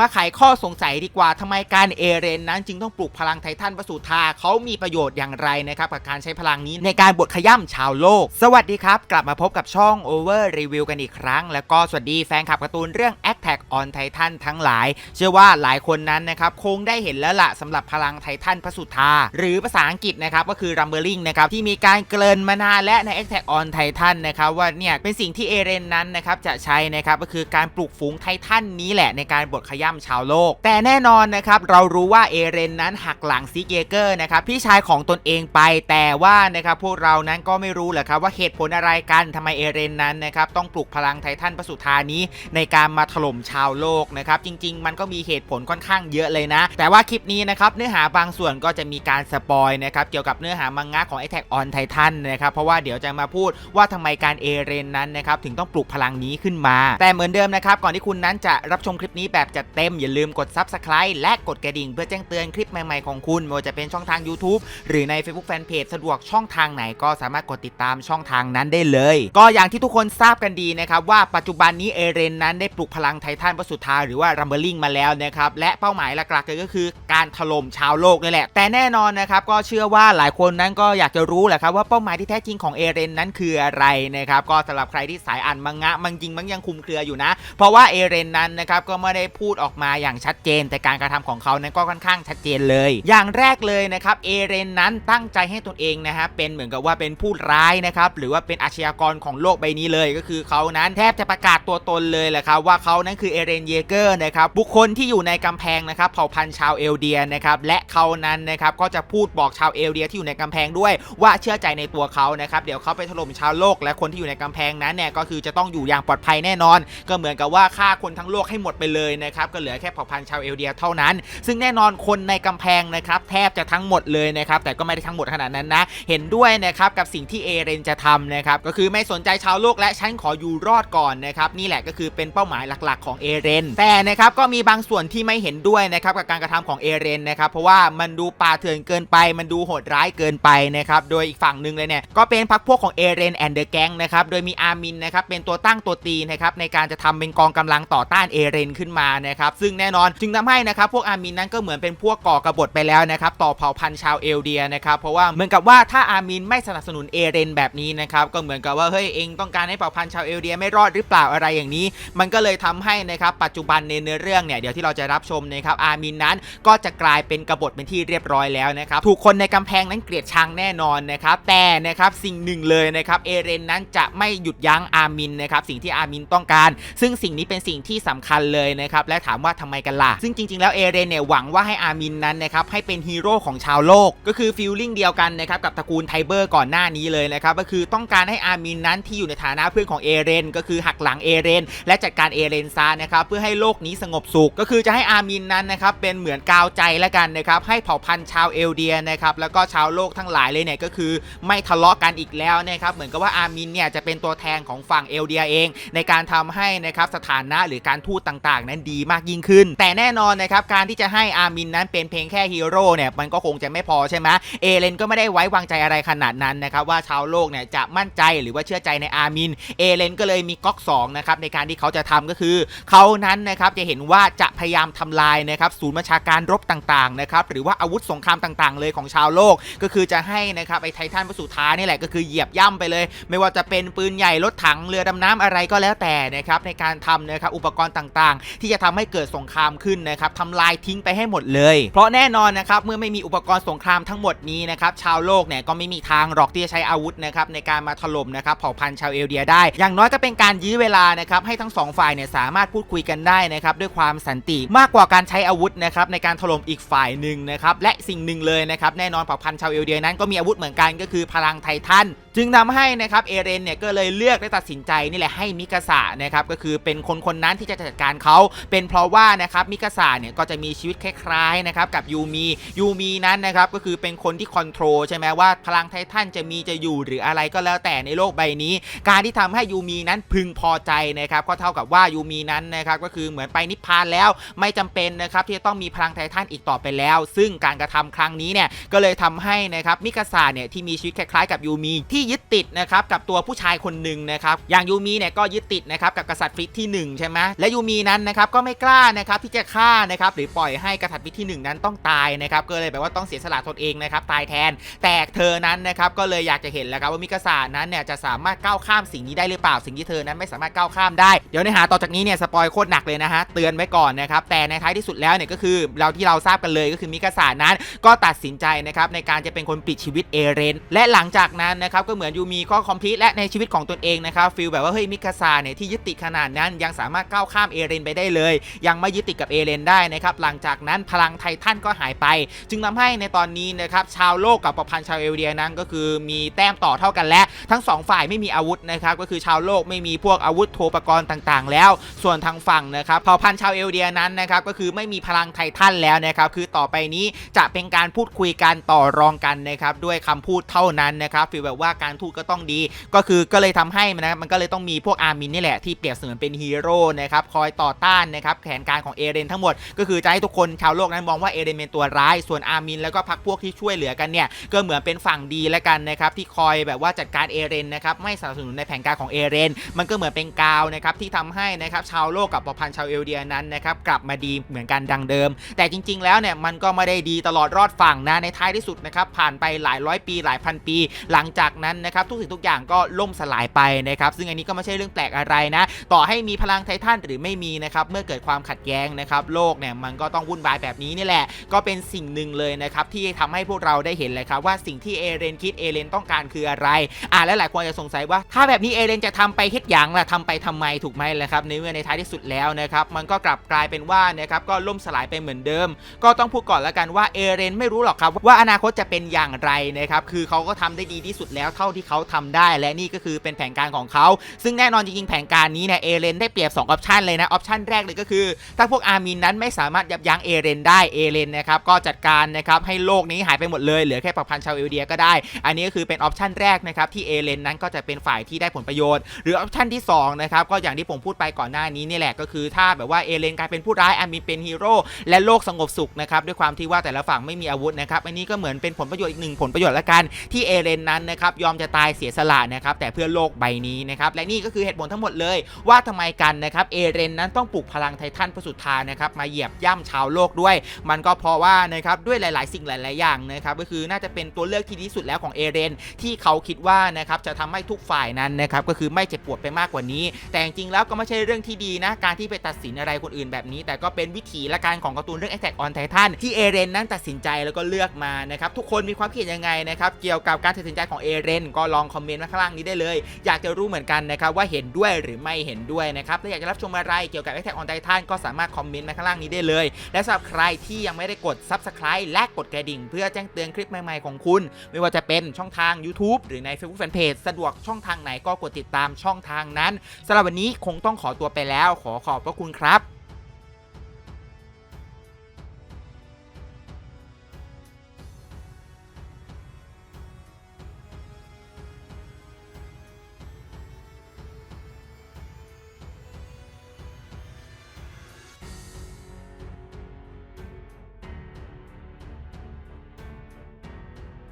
มาไขข้อสงสัยดีกว่าทำไมการเอเรนนั้นจึงต้องปลุกพลังไททันประสูธาเขามีประโยชน์อย่างไรนะครับกับการใช้พลังนี้ในการบดขย่ำชาวโลก สวัสดีครับ กลับมาพบกับช่อง Over Review กันอีกครั้ง แล้วก็สวัสดีแฟนคลับการ์ตูนเรื่อง Attack on Titan ทั้งหลาย เชื่อว่าหลายคนนั้นนะครับคงได้เห็นแล้วล่ะสำหรับพลังไททันพระสุธาหรือภาษาอังกฤษนะครับก็คือ Rumbling นะครับที่มีการเกริ่นมานานและใน Attack on Titan นะครับว่าเนี่ยเป็นสิ่งที่เอเรนนั้นนะครับจะใช้นะครับก็คือการปลุกฝูงไททันนี้แหละในการบดขย่ำชาวโลก แต่แน่นอนนะครับเรารู้ว่าเอเรนนั้นหักหลังซิกเยเกอร์นะครับพี่ชายของตนเองไป แต่ว่านะครับพวกเรานั้นก็ไม่รู้แหละครับว่าเหตุผลอะไรกันทำไมเอเรนนั้นนะครับต้องปลุกพลังไททันประสุธานี้ ในการมาถล่มชาวโลกนะครับจริง ๆ มันก็มีเหตุผลค่อนข้างเยอะเลยนะ แต่ว่าคลิปนี้นะครับเนื้อหาบางส่วนก็จะมีการสปอยนะครับเกี่ยวกับเนื้อหามังงะของ Attack on Titan นะครับเพราะว่าเดี๋ยวจะมาพูดว่าทำไมการเอเรนนั้นนะครับถึงต้องปลุกพลังนี้ขึ้นมา แต่เหมือนเดิมนะครับก่อนที่คุณนั้นจะรับชมคลิปนี้แบบจัดเต็มอย่าลืมกด Subscribe และกดกระดิ่งเพื่อแจ้งเตือนคลิปใหม่ๆของคุณไม่ว่าจะเป็นช่องทาง YouTube หรือใน Facebook Fanpage สะดวกช่องทางไหนก็สามารถกดติดตามช่องทางนั้นได้เลย ก็อย่างที่ทุกคนทราบกันดีนะครับว่าปัจจุบันนี้เอเรนนั้นได้ปลุกพลังไททันประสุธาหรือว่ารัมเบลิงมาแล้วนะครับและเป้าหมายหลักๆเลยก็คือการถล่มชาวโลกนี่แหละ แต่แน่นอนนะครับก็เชื่อว่าหลายคนนั้นก็อยากจะรู้แหละครับว่าเป้าหมายที่แท้จริงของเอเรนนั้นคืออะไรนะครับก็สำหรับใครที่สายอ่านมังงะมันจริงมันยังคุมเครืออยู่นะ เพราะว่าเอเรนนั้นนะครับก็ไม่ได้พูดออกมาอย่างชัดเจน แต่การกระทำของเขานั้นก็ค่อนข้างชัดเจนเลย อย่างแรกเลยนะครับเอเรนนั้นตั้งใจให้ตนเองนะฮะเป็นเหมือนกับว่าเป็นผู้ร้ายนะครับหรือว่าเป็นอาชญากรของโลกใบนี้เลยก็คือเขานั้นแทบจะประกาศตัวตนเลยแหละครับว่าเขานั้นคือเอเรนเยเกอร์นะครับบุคคลที่อยู่ในกำแพงนะครับเผ่าพันธุ์ชาวเอลเดียนะครับและเขานั้นนะครับก็จะพูดบอกชาวเอลเดียที่อยู่ในกำแพงด้วยว่าเชื่อใจในตัวเขานะครับเดี๋ยวเขาไปถล่มชาวโลก และคนที่อยู่ในกำแพงนั้นเนี่ยก็คือจะต้องอยู่อย่างปลอดภัยแน่นอน ก็เหมือนกับว่าฆ่าคนทั้งโลกให้หมดไปเลยนะครับก็เหลือแค่เผ่าพันธุ์ชาวเอลเดียเท่านั้น ซึ่งแน่นอนคนในกำแพงนะครับแทบจะทั้งหมดเลยนะครับแต่ก็ไม่ได้ทั้งหมดขนาดนั้นนะ เห็นด้วยนะครับกับสิ่งที่เอเรนจะทำนะครับก็คือไม่สนใจชาวโลกและฉันขออยู่รอดก่อนนะครับนี่แหละก็คือเป็นเป้าหมายหลักๆ ของเอเรนแต่นะครับก็มีบางส่วนที่ไม่เห็นด้วยนะครับกับการกระทำของเอเรนนะครับเพราะว่ามันดูป่าเถื่อนเกินไป มันดูโหดร้ายเกินไปนะครับโดยอีกฝั่งหนึ่งเลยเนี่ยก็เป็นพรรคพวกของเอเรนแอนเดอร์แกงนะครับโดยมีอาร์มินนะครับเป็นตัวตั้งตัวตีนะครับในการจะทำเป็นกองกำลังต่อต้านเอเรนขึ้นมานะครับซึ่งแน่นอนจึงทำให้นะครับพวกอาร์มินนั้นก็เหมือนเป็นพวกก่อกบฏไปแล้วนะครับต่อเผ่าพันธุ์ชาวเอลเดียนะครับเพราะว่าเหมือนกับว่าถ้าอาร์มินไม่สนับสนุนเอเรนแบบนี้นะครับก็เหมือนกับว่าเฮ้ยเองต้องการให้เผ่าพันธุ์ชาวเอลเดียไม่รอดหรือเปล่าอะไรอย่างนี้ มันก็เลยทำให้นะครับปัจจุบันในเนื้อเรื่องเนี่ยเดี๋ยวที่เราจะรับชมนะครับอาร์มินนั้นก็จะกลายเป็นกบฏเป็นที่เรียบร้อยแล้วนะครับถูกคนในกำแพงนั้นเกลียดชังแน่นอนนะครับแต่นะครับสิ่งหนึ่งเลยนะครับเอเรนนั้นจะไม่หยุดยั้งอาร์มินนะครับสิ่งที่อาร์มินต้องการ ซึ่งสิ่งนี้เป็นสิ่งที่สำคัญเลยนะครับและถามว่าทำไมกันล่ะ ซึ่งจริง ๆ แล้วเอเรนเนี่ยหวังว่าให้อาร์มินนั้นนะครับให้เป็นฮีโร่ของชาวโลก ก็คือฟีลลิ่งเดียวกันนะครับกับตระกูลไทเบอร์ก่อนหน้านี้เลยนะครับก็คือต้องการให้อาร์มินนั้นที่อยู่ในฐานะเพื่อนของเอเรนก็คือหักหลังเอเรนและจัดการเอเรนซานะครับเพื่อให้โลกนี้สงบสุข ก็คือจะให้อาร์มินนั้นนะครับเป็นเหมือนกาวใจแล้วกันนะครับให้เผ่าพันธุ์ชาวเอลเดียนะครับแล้วก็ชาวโลกทั้งหลายเลยเนี่ยก็คือไม่ทะเลาะกันอีกแล้วนะครับเหมือนกับว่าอาร์มินเนี่ยจะเป็นตัวแทนของฝั่งเอลเดียเอง ในการทำให้นะครับสถานะหรือการทูตต่างๆ นั้นดีมากยิ่งขึ้น แต่แน่นอนนะครับการที่จะให้อาร์มินนั้นเป็นเพียงแค่ฮีโร่เนี่ยมันก็คงจะไม่พอใช่ไหมเอเลนก็ไม่ได้ไว้วางใจอะไรขนาดนั้นนะครับว่าชาวโลกเนี่ยจะมั่นใจหรือว่าเชื่อใจในอาร์มินเอเลนก็เลยมีก๊อก2นะครับในการที่เขาจะทำก็คือ เขานั้นนะครับจะเห็นว่าจะพยายามทำลายนะครับศูนย์บัญชาการรบต่างๆนะครับหรือว่าอาวุธสงครามต่างๆ เลยของชาวโลก ก็คือจะให้นะครับไอ้ไททันพระสุธานี่แหละก็คือเหยียบย่ำไปเลย ไม่ว่าจะเป็นปืนใหญ่รถถังเรือดำน้ำอะไรก็แล้วแต่นะครับในการทำนะครับอุปกรณ์ต่างๆ ที่จะทำให้เกิดสงครามขึ้นนะครับทำลายทิ้งไปให้หมดเลย เพราะแน่นอนนะครับเมื่อไม่มีอุปกรณ์สงครามทั้งหมดนี้นะครับชาวโลกเนี่ยก็ไม่มีทางหรอกที่จะใช้อาวุธนะครับในการมาถล่มนะครับเผ่าพันธุ์ชาวเอลเดียได้ อย่างน้อยก็เป็นการยื้อเวลานะครับให้ทั้งสองฝ่ายเนี่ยสามารถพูดคุยกันได้นะครับด้วยความสันติมากกว่าการใช้อาวุธนะครับในการถล่มอีกฝ่ายหนึ่งนะครับและสิ่งหนึ่งเลยนะครับแน่นอนเผ่าพันธุ์ชาวเอลเดียนั้นก็มีอาวุธเหมือนกันก็คือพลังไททันจึงทำให้นะครับเอเรนเนี่ยก็เลยเลือกและตัดสินใจนี่แหละให้มิกาสะนะครับก็คือเป็นคนคนนั้นที่จะจัดการเขาเป็นเพราะว่านะครับมิกาสะเนี่ยก็จะมีชีวิตคล้ายๆนะครับกับยูมียูมีนั้นนะครับก็คือเป็นคนที่คอนโทรลใช่ไหมว่าพลังไททันจะมีจะอยู่หรืออะไรก็แล้วแต่ในโลกใบนี้ การที่ทำให้ยูมีนั้นพึงพอใจนะครับก็เท่ากับว่ายูมีนั้นนะครับก็คือเหมือนไปนิพพานแล้วไม่จำเป็นนะครับที่จะต้องมีพลังไททันอีกต่อไปแล้ว ซึ่งการกระทำครั้งนี้เนี่ยก็เลยทำให้นะครับมิกาสะเนี่ยที่มีชีวิตคล้ายๆ กับยูมีที่ยึดติดนะครับกับตัวผู้ชายคนหนึ่งนะครับอย่างยูมีเนี่ยก็ยึดติดนะครับกับกษัตริย์ฟิกที่หนึ่งใช่ไหมและยูมีนั้นนะครับก็ไม่กล้านะครับที่จะฆ่านะครับหรือปล่อยให้กษัตริย์ฟิกที่หนึ่งนั้นต้องตายนะครับก็เลยแบบว่าต้องเสียสละตนเองนะครับตายแทนแต่เธอนั้นนะครับก็เลยอยากจะเห็นแล้วครับว่ามิกาซานั้นเนี่ยจะสามารถก้าวข้ามสิ่งนี้ได้หรือเปล่าสิ่งที่เธอนั้นไม่สามารถก้าวข้ามได้เดี๋ยวในหาต่อจากนี้เนี่ยสปอยโคตรหนักเลยนะฮะเตือนไว้ก่อนนะครับแต่ในท้ายที่สุดแล้วเนี่ยก็คือเราที่เราทราบกันเลยก็คือมิกาซานั้นก็ตัดสินใจนะครับในการจะเป็นคนปิดชีวิตเอเรนและหลังจากนั้นนะครับก็เหมือนยูมีก็คอมพลีทและในชีวิตของตนเองนะครับฟีลแบบว่าเฮ้ยมิกาซาเนี่ยที่ยึดติดขนาดนั้นยังสามารถก้าวข้ามเอเรนไปได้เลยยังไม่ยึดติดกับเอเรนได้นะครับหลังจากนั้นพลังไททันก็หายไป จึงทำให้ในตอนนี้นะครับชาวโลกกับประพันธ์ชาวเอลเดียนั้นก็คือมีแต้มต่อเท่ากันและ ทั้งสองฝ่ายไม่มีอาวุธนะครับก็คือชาวโลกไม่มีพวกอาวุธโทปกรณ์ต่างๆ แล้ว ส่วนทางฝั่งนะครับเผ่าพันธ์ชาวเอลเดียนั้นนะครับก็คือไม่มีพลังไททันแล้วนะครับคือต่อไปนี้จะเป็นการพูดคุยกันต่อรองกันนะครับด้วยคำพูดเท่านั้นนะครับฟีลแบบว่าการทูตก็ต้องดี ก็คือก็เลยทำให้มันนะมันก็เลยต้องมีพวกอาร์มินนี่แหละที่เปรียบเสมือนเป็นฮีโร่นะครับคอยต่อต้านนะครับแผนการของเอเรนทั้งหมด ก็คือจะให้ทุกคนชาวโลกนั้นมองว่าเอเรนเป็นตัวร้าย ส่วนอาร์มินแล้วก็พรรคพวกที่ช่วยเหลือกันเนี่ยก็เหมือนเป็นฝั่งดีแล้วกันนะครับที่คอยแบบว่าจัดการเอเรนนะครับไม่สนับสนุนในแผนการของเอเรนมันก็เหมือนเป็นกาวนะครับที่ทำให้นะครับชาวโลกกับประพันธ์ชาวเอลเดียนั้นนะครับกลับมาดีเหมือนกันดังเดิม แต่จริง ๆ แล้วเนี่ยมันก็ไม่ได้ดีตลอดรอดฝั่งนะในท้ายที่สุดนะครับผ่านไปหลายร้อยปีหลายพันปี หลังจากนั้นนะครับทุกสิ่งทุกอย่างก็ล่มสลายไปนะครับซึ่งอันนี้ก็ไม่ใช่เรื่องแปลกอะไรนะ ต่อให้มีพลังไททันหรือไม่มีนะครับเมื่อเกิดความความขัดแย้งนะครับโลกเนี่ยมันก็ต้องวุ่นวายแบบนี้นี่แหละ ก็เป็นสิ่งหนึ่งเลยนะครับที่ทำให้พวกเราได้เห็นเลยครับว่าสิ่งที่เอเรนคิดเอเรนต้องการคืออะไรอ่าและหลายคนจะสงสัยว่า ถ้าแบบนี้เอเรนจะทำไปเฮ็ดหยังล่ะทำไปทำไมถูกไหมล่ะครับในเมื่อในท้ายที่สุดแล้วนะครับมันก็กลับกลายเป็นว่านะครับก็ล่มสลายไปเหมือนเดิม ก็ต้องพูดก่อนแล้วกันว่าเอเรนไม่รู้หรอกครับว่าอนาคตจะเป็นอย่างไรนะครับคือเขาก็ทำได้ดีที่สุดแล้วเท่าที่เขาทำได้และนี่ก็คือเป็นแผนการของเขา ซึ่งแน่นอนจริงๆแผนการนี้เนี่ยเอเรนได้เปรียบ2ออปชันเลยนะออปชันแรกเลยก็คือ ถ้าพวกอาร์มินนั้นไม่สามารถยับยั้งเอเรนได้เอเรนนะครับก็จัดการนะครับให้โลกนี้หายไปหมดเลยเหลือแค่ประพันธ์ชาวเอลเดียก็ได้ อันนี้ก็คือเป็นออปชันแรกนะครับที่เอเรนนั้นก็จะเป็นฝ่ายที่ได้ผลประโยชน์ หรือออปชันที่2นะครับก็อย่างที่ผมพูดไปก่อนหน้านี้นี่แหละก็คือถ้าแบบว่าเอเรนกลายเป็นผู้ร้ายอามินเป็นฮีโร่และโลกสงบสุขนะครับด้วยความที่ว่าแต่ละฝั่งไม่มีอาวุธนะครับอันนี้ก็เหมือนเป็นผลประโยชน์อีกหนึ่งผลประโยชน์ละกันที่เอเรนนั้นนะครับยอมจะตายเสียสละนะครับแต่เพื่อโลกใบนี้นะครับและนี่ก็คือเหตุผลทั้งหมดเลย ว่าทำไมกันนะครับเอเรนนั้นต้องปลุกพลังไททันพระสุทธานะครับมาเหยียบย่ำชาวโลกด้วย มันก็เพราะว่านะครับด้วยหลาย ๆ สิ่งหลาย ๆ อย่างนะครับก็คือน่าจะเป็นตัวเลือกที่ดีสุดแล้วของเอเรนที่เขาคิดว่านะครับจะทำให้ทุกฝ่ายนั้นนะครับก็คือไม่เจ็บปวดไปมากกว่านี้ แต่จริงๆแล้วก็ไม่ใช่เรื่องที่ดีนะการที่ไปตัดสินอะไรคนอื่นแบบนี้ แต่ก็เป็นวิถีและการของการ์ตูนเรื่อง Attack on Titan ที่เอเรนนั้นตัดสินใจแล้วก็เลือกมานะครับทุกคนมีความคิดยังไงนะครับเกี่ยวกับการตัดสินใจของเอเรนก็ลองคอมเมนต์มาข้างล่างนี้ได้เลย อยากจะรู้เหมือนกันนะครับว่าเห็นด้วยหรือไม่เห็นด้วยนะครับและอยากจะรับชมอะไรเกี่ยวกับ Attack on Titan ก็สามารถคอมเมนต์มาข้างล่างนี้ได้เลย และสำหรับใครที่ยังไม่ได้กด Subscribe และกดกระดิ่ง เพื่อแจ้งเตือนคลิปใหม่ๆของคุณ ไม่ว่าจะเป็นช่องทาง YouTube หรือใน Facebook Fanpage สะดวกช่องทางไหนก็กดติดตามช่องทางนั้นสำหรับวันนี้คงต้องขอตัวไปแล้ว ขอขอบพระคุณครับ